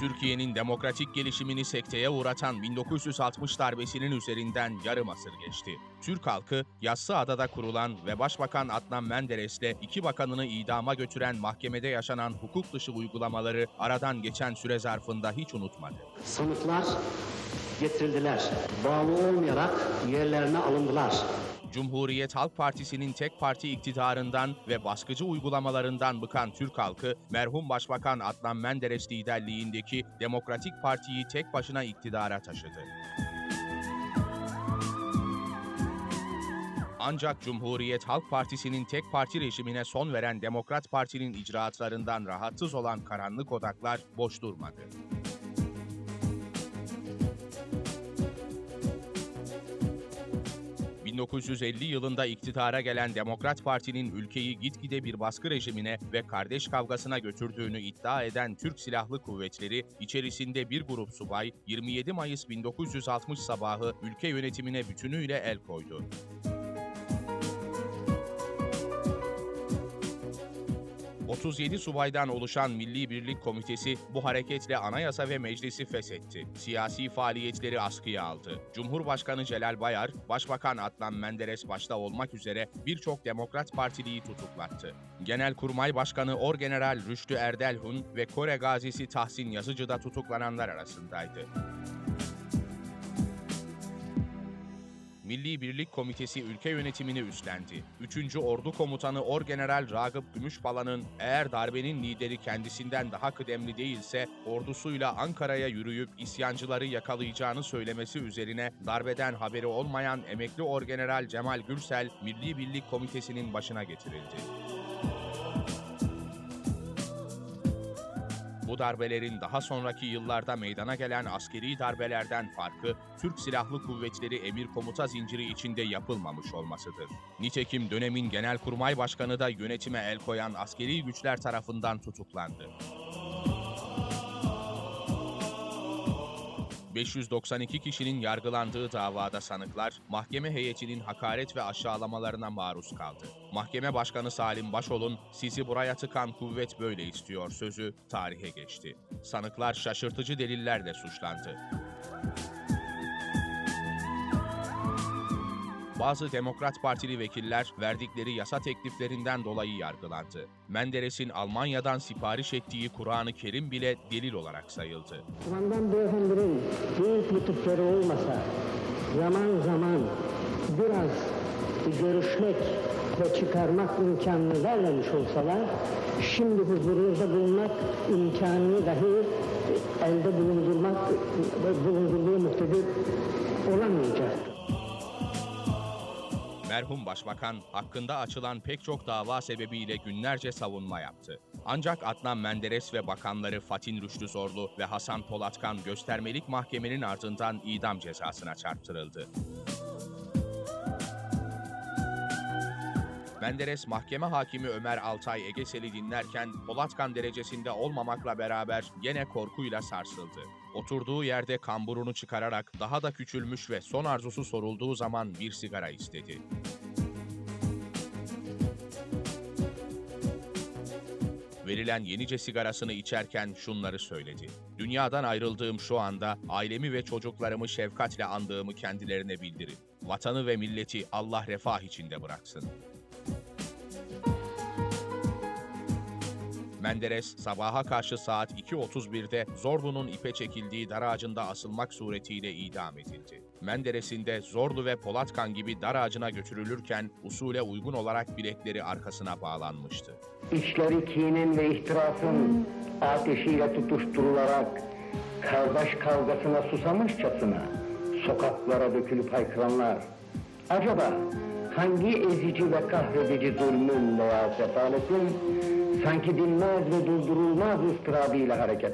Türkiye'nin demokratik gelişimini sekteye uğratan 1960 darbesinin üzerinden yarım asır geçti. Türk halkı Yassıada'da kurulan ve Başbakan Adnan Menderes'le iki bakanını idama götüren mahkemede yaşanan hukuk dışı uygulamaları aradan geçen süre zarfında hiç unutmadı. Sanıklar getirildiler. Bağlı olmayarak yerlerine alındılar. Cumhuriyet Halk Partisi'nin tek parti iktidarından ve baskıcı uygulamalarından bıkan Türk halkı, merhum Başbakan Adnan Menderes liderliğindeki Demokratik Parti'yi tek başına iktidara taşıdı. Ancak Cumhuriyet Halk Partisi'nin tek parti rejimine son veren Demokrat Parti'nin icraatlarından rahatsız olan karanlık odaklar boş durmadı. 1950 yılında iktidara gelen Demokrat Parti'nin ülkeyi gitgide bir baskı rejimine ve kardeş kavgasına götürdüğünü iddia eden Türk Silahlı Kuvvetleri, içerisinde bir grup subay 27 Mayıs 1960 sabahı ülke yönetimine bütünüyle el koydu. 37 subaydan oluşan Milli Birlik Komitesi bu hareketle anayasa ve meclisi feshetti. Siyasi faaliyetleri askıya aldı. Cumhurbaşkanı Celal Bayar, Başbakan Adnan Menderes başta olmak üzere birçok Demokrat Partiliyi tutuklattı. Genelkurmay Başkanı Orgeneral Rüştü Erdelhun ve Kore gazisi Tahsin Yazıcı da tutuklananlar arasındaydı. Milli Birlik Komitesi ülke yönetimini üstlendi. 3. Ordu Komutanı Orgeneral Ragıp Gümüşbala'nın eğer darbenin lideri kendisinden daha kıdemli değilse ordusuyla Ankara'ya yürüyüp isyancıları yakalayacağını söylemesi üzerine darbeden haberi olmayan emekli Orgeneral Cemal Gürsel Milli Birlik Komitesi'nin başına getirildi. Bu darbelerin daha sonraki yıllarda meydana gelen askeri darbelerden farkı, Türk Silahlı Kuvvetleri emir komuta zinciri içinde yapılmamış olmasıdır. Nitekim dönemin Genelkurmay Başkanı da yönetime el koyan askeri güçler tarafından tutuklandı. 592 kişinin yargılandığı davada sanıklar, mahkeme heyetinin hakaret ve aşağılamalarına maruz kaldı. Mahkeme Başkanı Salim Başol'un sizi buraya tıkan kuvvet böyle istiyor sözü tarihe geçti. Sanıklar şaşırtıcı delillerle suçlandı. Bazı Demokrat Partili vekiller verdikleri yasa tekliflerinden dolayı yargılandı. Menderes'in Almanya'dan sipariş ettiği Kur'an-ı Kerim bile delil olarak sayıldı. Kumandan beyefendinin büyük lütufları olmasa zaman zaman biraz görüşmek ve çıkarmak imkanını vermemiş olsalar şimdi huzurunuzda bulunmak imkanını dahi elde bulundurmak bulundurduğu muktedir olamayacaktır. Merhum Başbakan hakkında açılan pek çok dava sebebiyle günlerce savunma yaptı. Ancak Adnan Menderes ve bakanları Fatin Rüştü Zorlu ve Hasan Polatkan göstermelik mahkemenin ardından idam cezasına çarptırıldı. Menderes mahkeme hakimi Ömer Altay Egesel'i dinlerken Polatkan derecesinde olmamakla beraber gene korkuyla sarsıldı. Oturduğu yerde kamburunu çıkararak daha da küçülmüş ve son arzusu sorulduğu zaman bir sigara istedi. Verilen yenice sigarasını içerken şunları söyledi. Dünyadan ayrıldığım şu anda ailemi ve çocuklarımı şefkatle andığımı kendilerine bildirin. Vatanı ve milleti Allah refah içinde bıraksın. Menderes sabaha karşı saat 2.31'de Zorlu'nun ipe çekildiği dar ağacında asılmak suretiyle idam edildi. Menderes'in de Zorlu ve Polatkan gibi dar ağacına götürülürken usule uygun olarak bilekleri arkasına bağlanmıştı. İçleri kinin ve ihtirasın ateşiyle tutuşturularak kardeş kavgasına susamışçasına sokaklara dökülüp haykıranlar. Acaba hangi ezici ve kahredici zulmün veya sefaletin sanki dinmez ve durdurulmaz ıstırabıyla hareket